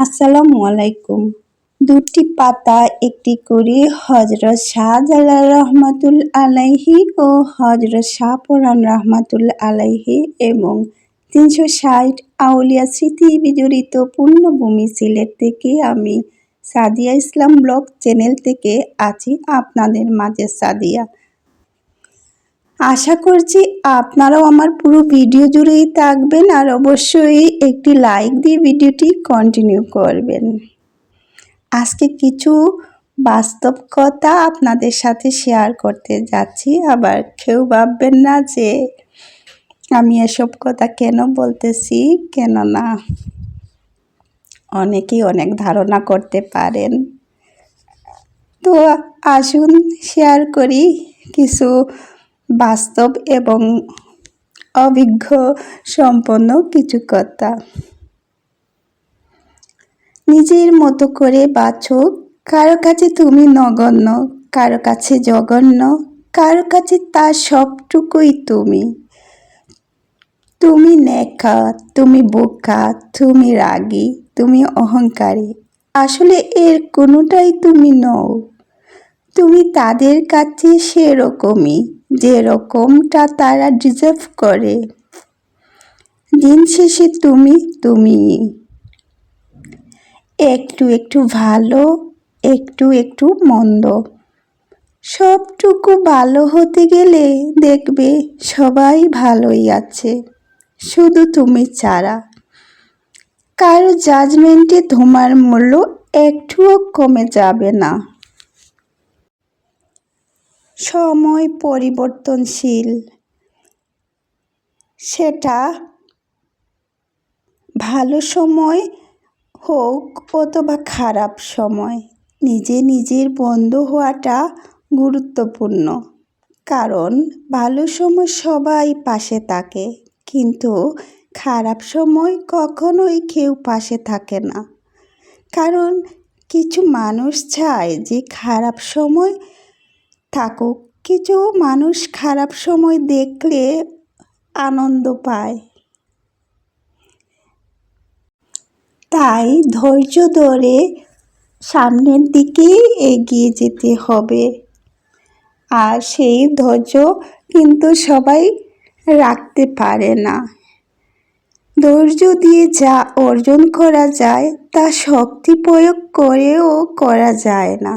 আসসালামু আলাইকুম। দুটি পাতা, একটি করে হজরত শাহজালাল রহমাতুল আলাইহি ও হজরত শাহপুরান রহমাতুল আলাইহি এবং তিনশো ষাট আউলিয়া স্মৃতি বিজড়িত পূর্ণভূমি সিলেট থেকে আমি সাদিয়া ইসলাম ব্লগ চ্যানেল থেকে আছি আপনাদের মাঝে সাদিয়া। আশা করছি আপনারাও আমার পুরো ভিডিও জুড়েই থাকবেন আর অবশ্যই একটি লাইক দিয়ে ভিডিওটি কন্টিনিউ করবেন। আজকে কিছু বাস্তব কথা আপনাদের সাথে শেয়ার করতে যাচ্ছি। আবার কেউ ভাববেন না যে আমি এসব কথা কেন বলতেছি, কেন না? অনেকেই অনেক ধারণা করতে পারেন। তো আসুন শেয়ার করি কিছু বাস্তব এবং অভিজ্ঞ সম্পন্ন কিছু কথা নিজের মতো করে বাছো কারও কাছে তুমি নগণ্য, কারও কাছে জঘন্য, কারও কাছে তা সবটুকুই তুমি। তুমি নেখা তুমি বোকা, তুমি রাগী, তুমি অহংকারী। আসলে এর কোনোটাই তুমি নও। তুমি তাদের কাছে সেরকমই যেরকমটা তারা ডিজার্ভ করে। দিন শেষে তুমি তুমি একটু একটু ভালো, একটু একটু মন্দ। সবটুকু ভালো হতে গেলে দেখবে সবাই ভালোই আছে, শুধু তুমি ছাড়া। কারও জাজমেন্টে তোমার মূল্য একটুও কমে যাবে না। সময় পরিবর্তনশীল। সেটা ভালো সময় হোক অথবা খারাপ সময়। নিজে নিজের বন্ধ হওয়াটা গুরুত্বপূর্ণ। কারণ ভালো সময় সবাই পাশে থাকে। কিন্তু খারাপ সময় কখনোই কেউ পাশে থাকে না। কারণ কিছু মানুষ চায় যে খারাপ সময় থাকুক। কিছু মানুষ খারাপ সময় দেখলে আনন্দ পায়। তাই ধৈর্য ধরে সামনের দিকে এগিয়ে যেতে হবে। আর সেই ধৈর্য কিন্তু সবাই রাখতে পারে না। ধৈর্য দিয়ে যা অর্জন করা যায়, তা শক্তি প্রয়োগ করেও করা যায় না।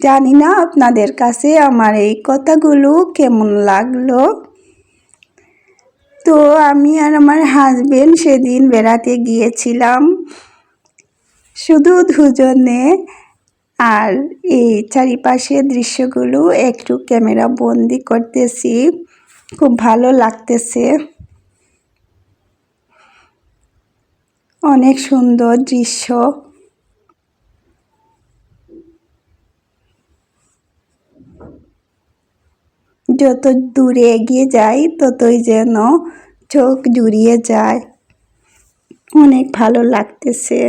জানি না আপনাদের কাছে আমার এই কথাগুলো কেমন লাগল। তো আমি আর আমার হাজবেন্ড সেদিন বেড়াতে গিয়েছিলাম। শুধু দুজনে আর এই চারিপাশের দৃশ্যগুলো একটু ক্যামেরা বন্দি করতেছি। খুব ভালো লাগতেছে। অনেক সুন্দর দৃশ্য। যত দূরে এগিয়ে যাই, ততই যেন চোখ জুড়িয়ে যায়। অনেক ভালো লাগতেছে।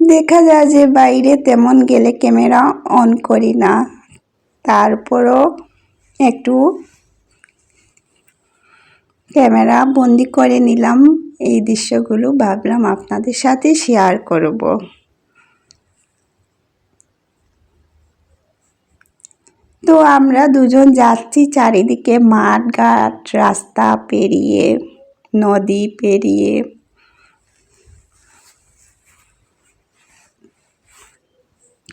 দেখা যায় যে বাইরে তেমন গেলে ক্যামেরা অন করি না। তারপরও একটু ক্যামেরা বন্দি করে নিলাম। এই দৃশ্যগুলো ভাবলাম আপনাদের সাথে শেয়ার করব। তো আমরা দুজন যাচ্ছি চারিদিকে মাঠ ঘাট রাস্তা পেরিয়ে, নদী পেরিয়ে।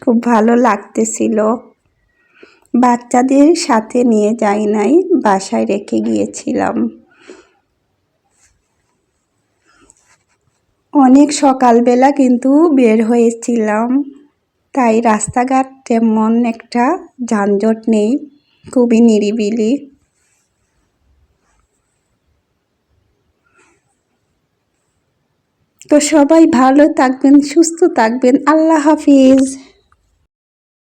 খুব ভালো লাগতেছিল। বাচ্চাদের সাথে নিয়ে যাই নাই, বাসায় রেখে গিয়েছিলাম। অনেক সকালবেলা কিন্তু বের হয়েছিলাম। তাই রাস্তাঘাট তেমন একটা যানজট নেই, খুবই নিরিবিলি। তো সবাই ভালো থাকবেন, সুস্থ থাকবেন। আল্লাহ হাফিজ।